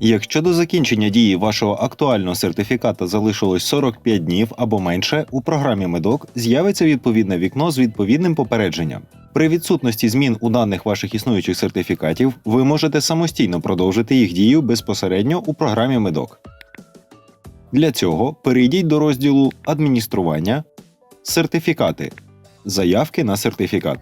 Якщо до закінчення дії вашого актуального сертифіката залишилось 45 днів або менше, у програмі Медок з'явиться відповідне вікно з відповідним попередженням. При відсутності змін у даних ваших існуючих сертифікатів ви можете самостійно продовжити їх дію безпосередньо у програмі Медок. Для цього перейдіть до розділу Адміністрування, Сертифікати, Заявки на сертифікат.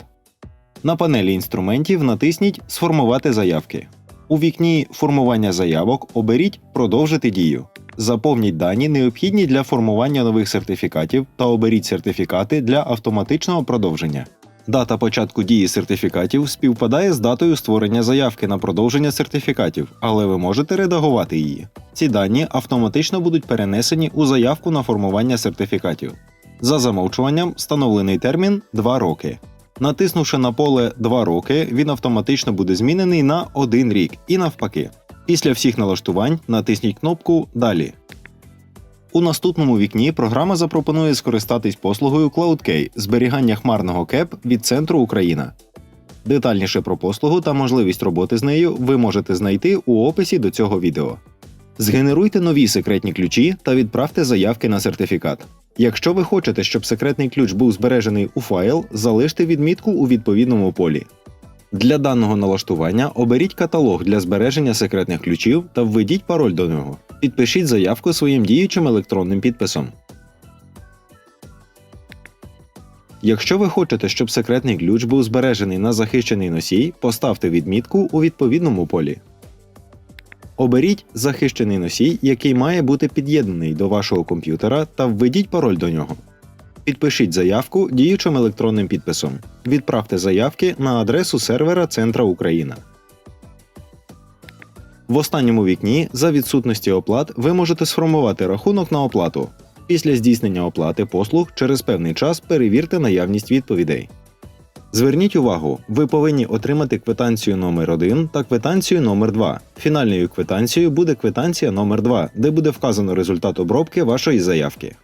На панелі інструментів натисніть Сформувати заявки. У вікні Формування заявок оберіть Продовжити дію. Заповніть дані, необхідні для формування нових сертифікатів, та оберіть сертифікати для автоматичного продовження. Дата початку дії сертифікатів співпадає з датою створення заявки на продовження сертифікатів, але ви можете редагувати її. Ці дані автоматично будуть перенесені у заявку на формування сертифікатів. За замовчуванням встановлений термін 2 роки. Натиснувши на поле 2 роки, він автоматично буде змінений на 1 рік і навпаки. Після всіх налаштувань натисніть кнопку Далі. У наступному вікні програма запропонує скористатись послугою CloudKey зберігання хмарного КЕП від центру Україна. Детальніше про послугу та можливість роботи з нею ви можете знайти у описі до цього відео. Згенеруйте нові секретні ключі та відправте заявки на сертифікат. Якщо ви хочете, щоб секретний ключ був збережений у файл, залиште відмітку у відповідному полі. Для даного налаштування оберіть каталог для збереження секретних ключів та введіть пароль до нього. Підпишіть заявку своїм діючим електронним підписом. Якщо ви хочете, щоб секретний ключ був збережений на захищений носій, поставте відмітку у відповідному полі. Оберіть захищений носій, який має бути під'єднаний до вашого комп'ютера, та введіть пароль до нього. Підпишіть заявку діючим електронним підписом. Відправте заявки на адресу сервера Центра Україна. В останньому вікні за відсутності оплат ви можете сформувати рахунок на оплату. Після здійснення оплати послуг через певний час перевірте наявність відповідей. Зверніть увагу, ви повинні отримати квитанцію номер 1 та квитанцію номер 2 Фінальною квитанцією буде квитанція номер 2 де буде вказано результат обробки вашої заявки.